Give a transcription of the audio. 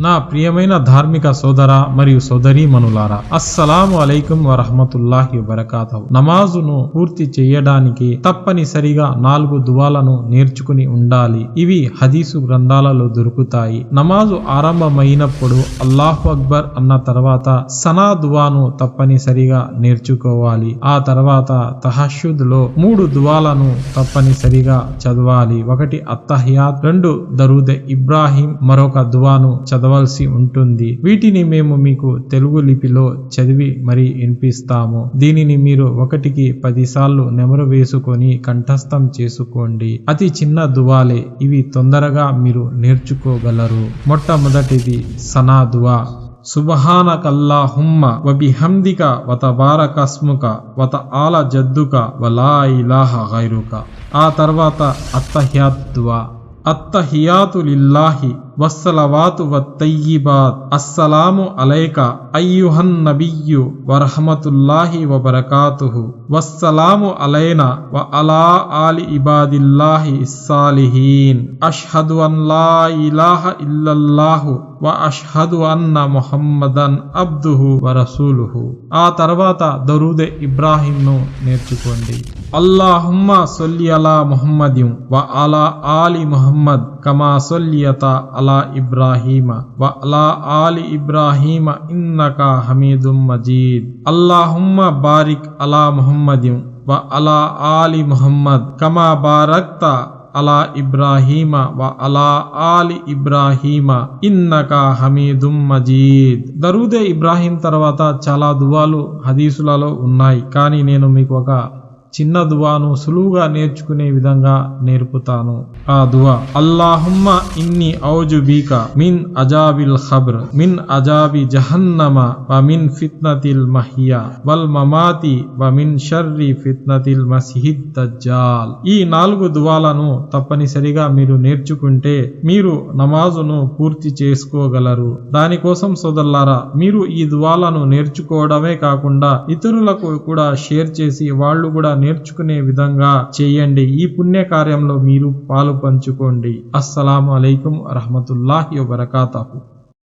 నా ప్రియమైన ధార్మిక సోదర మరియు సోదరీమణులారా అస్సలాము అలైకుం వరహమతుల్లాహి వరకాతవు నమాజును పూర్తి చేయడానికి తప్పనిసరిగా నాలుగు దువాలను నేర్చుకుని ఉండాలి. ఇవి హదీసు గ్రంథాలలో దొరుకుతాయి. నమాజు ఆరంభమైనప్పుడు అల్లాహు అక్బర్ అన్న తర్వాత సనా దువాను తప్పనిసరిగా నేర్చుకోవాలి. ఆ తర్వాత తహషుద్లో మూడు దువాలను తప్పనిసరిగా చదవాలి. ఒకటి అత్తహయాత్ రెండు దరూద్ ఇబ్రాహీం మరొక దువాను చదవాల్సి ఉంటుంది. వీటిని మేము మీకు తెలుగు లిపిలో చదివి మరి వినిపిస్తాము. దీనిని మీరు ఒకటికి పదిసార్లు నెమరు వేసుకొని కంఠస్థం చేసుకోండి. అతి చిన్న దువాలే ఇవి తొందరగా మీరు నేర్చుకోగలరు. మొట్టమొదటిది సనా దువా సుబహానకల్లాహుమ్మ వబిహందిక వత బారకస్ముక వత ఆల జద్దుక వలా ఇలాహ గైరుక. ఆ తర్వాత అత్తహ్యాద్వా అత్తహియాతు లిల్లాహి వస్సలవాతు వత్తయ్యిబాత్. అస్సలాము అలైక అయ్యుహన్ నబియ్యు వరహమతుల్లాహి వబరకాతుహు. వస్సలాము అలైనా వ అలా ఆలి ఇబాదిల్లాహి ఇస్సాలిహీన్. అష్హదు అల్లా ఇలాహ ఇల్లల్లాహు వ అష్హదు అన్న మొహమ్మదన్ అబ్దుహు వరసూలుహు. ఆ తర్వాత దరూదె ఇబ్రాహీంను నేర్చుకోండి. అల్లాహుమ్మ సొల్లి అలా ముహమ్మదిం వ అలా ఆలి ముహమ్మద్ కమా సొల్లియత అలా ఇబ్రాహీమ వ అలా ఆలి ఇబ్రాహీమ ఇన్నక హమీదుం మజీద్. అల్లాహుమ్మ బారిక్ అలా ముహమ్మదిం వ అలా ఆలి ముహమ్మద్ కమా బారక్త అలా ఇబ్రాహీమ వ అలా ఆలి ఇబ్రాహీమ ఇన్నక హమీదుం మజీద్. దరూదే ఇబ్రాహీం తర్వాత చాలా దువాలు హదీసులలో ఉన్నాయి. కానీ నేను మీకు ఒక చిన్న దువాను సులువుగా నేర్చుకునే విధంగా నేర్పుతాను. ఆ దువా అల్లాహుమ్మ ఇన్ని ఔజు బీక మిన్ అజాబిల్ ఖబ్ర్ మిన్ అజాబి జహన్నమ వ మిన్ ఫిత్నతిల్ మహియా వల్ మమాతి వ మిన్ షర్రి ఫిత్నతిల్ మసిహిద్ దజ్జాల్. ఈ నాలుగు దువాలను తప్పనిసరిగా మీరు నేర్చుకుంటే మీరు నమాజును పూర్తి చేసుకోగలరు. దానికోసం సోదల్లారా మీరు ఈ దువాలను నేర్చుకోవడమే కాకుండా ఇతరులకు కూడా షేర్ చేసి వాళ్ళు కూడా నేర్చుకునే విధంగా చేయండి. ఈ పుణ్య కార్యంలో మీరు పాలు పంచుకోండి అస్సలం అలైకుం రహమతుల్లాహి వబరకాతహు.